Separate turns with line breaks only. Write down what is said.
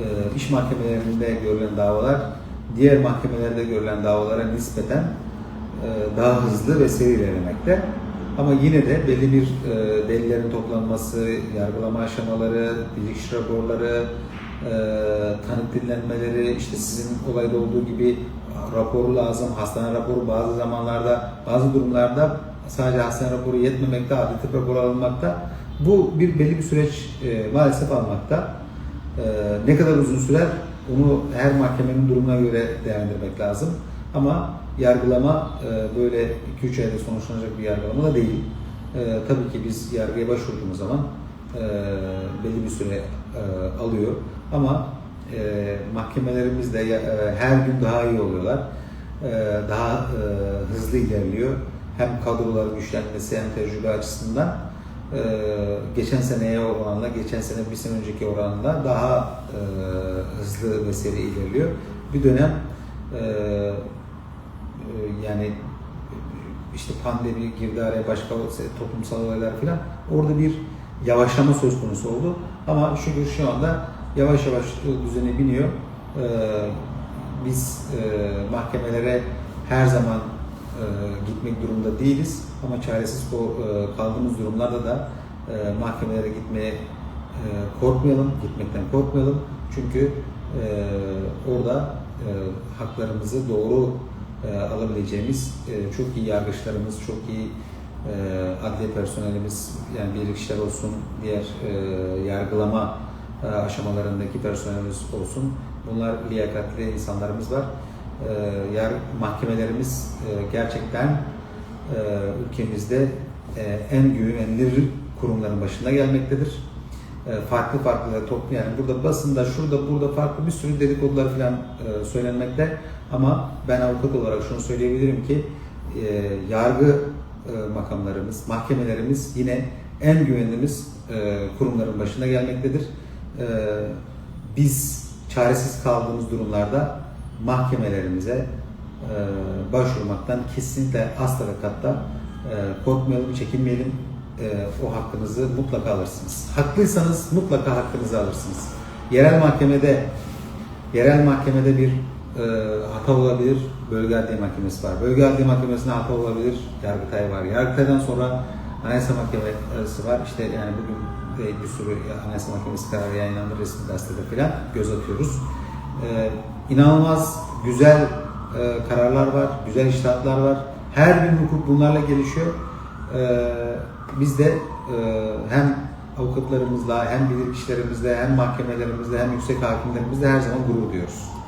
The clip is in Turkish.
e, iş mahkemelerinde görülen davalar diğer mahkemelerde görülen davalara nispeten e, daha hızlı ve seri ilerlemekte. Ama yine de belli bir e, delillerin toplanması, yargılama aşamaları, bilirkişi raporları, e, tanık dinlenmeleri, işte sizin olayda olduğu gibi raporu lazım, hastane raporu bazı zamanlarda, bazı durumlarda sadece hastane raporu yetmemekte, adli tıp raporu alınmakta. Bu bir belli bir süreç e, maalesef almakta. E, ne kadar uzun sürer onu her mahkemenin durumuna göre değerlendirmek lazım. Ama yargılama e, böyle 2-3 ayda sonuçlanacak bir yargılama da değil. E, tabii ki biz yargıya başvurduğumuz zaman e, belli bir süre e, alıyor. Ama mahkemelerimiz de her gün daha iyi oluyorlar. Daha hızlı ilerliyor. Hem kadrolar güçlenmesi hem tecrübe açısından e, geçen seneye oranla, geçen sene bir sene önceki oranla daha e, hızlı ve seri ilerliyor. Bir dönem e, e, yani işte pandemi girdi araya başka toplumsal olaylar filan orada bir yavaşlama söz konusu oldu. Ama şükür şu anda yavaş yavaş düzene biniyor. E, biz e, mahkemelere her zaman gitmek durumunda değiliz ama çaresiz e, kaldığımız durumlarda da e, mahkemelere gitmeye e, korkmayalım, gitmekten korkmayalım. Çünkü e, orada e, haklarımızı doğru e, alabileceğimiz e, çok iyi yargıçlarımız, çok iyi e, adliye personelimiz, yani bilirkişiler olsun, diğer e, yargılama e, aşamalarındaki personelimiz olsun. Bunlar liyakatli insanlarımız var. E, yar, mahkemelerimiz e, gerçekten e, ülkemizde e, en güvenilir kurumların başında gelmektedir. Farklı farklı toplu yani burada basında şurada burada farklı bir sürü dedikodular falan e, söylenmekte ama ben avukat olarak şunu söyleyebilirim ki yargı makamlarımız, mahkemelerimiz yine en güvendiğimiz e, kurumların başına gelmektedir. Biz çaresiz kaldığımız durumlarda mahkemelerimize e, başvurmaktan kesinlikle asla ve katta e, korkmayalım, çekinmeyelim. E, o hakkınızı mutlaka alırsınız. Haklıysanız mutlaka hakkınızı alırsınız. Yerel mahkemede yerel mahkemede bir e, hata olabilir. Bölge Adliye Mahkemesi var. Bölge Adliye Mahkemesi'nde hata olabilir. Yargıtay var. Yargıtay'dan sonra Anayasa Mahkemesi var. İşte yani bugün bir sürü Anayasa Mahkemesi kararı yayınlandı resmi gazetede filan göz atıyoruz. E, inanılmaz güzel e, kararlar var, güzel iştahatlar var. Her gün hukuk bunlarla gelişiyor. E, biz de e, hem avukatlarımızla, hem bilirkişilerimizle, hem mahkemelerimizle, hem yüksek hakimlerimizle her zaman gurur duyuyoruz.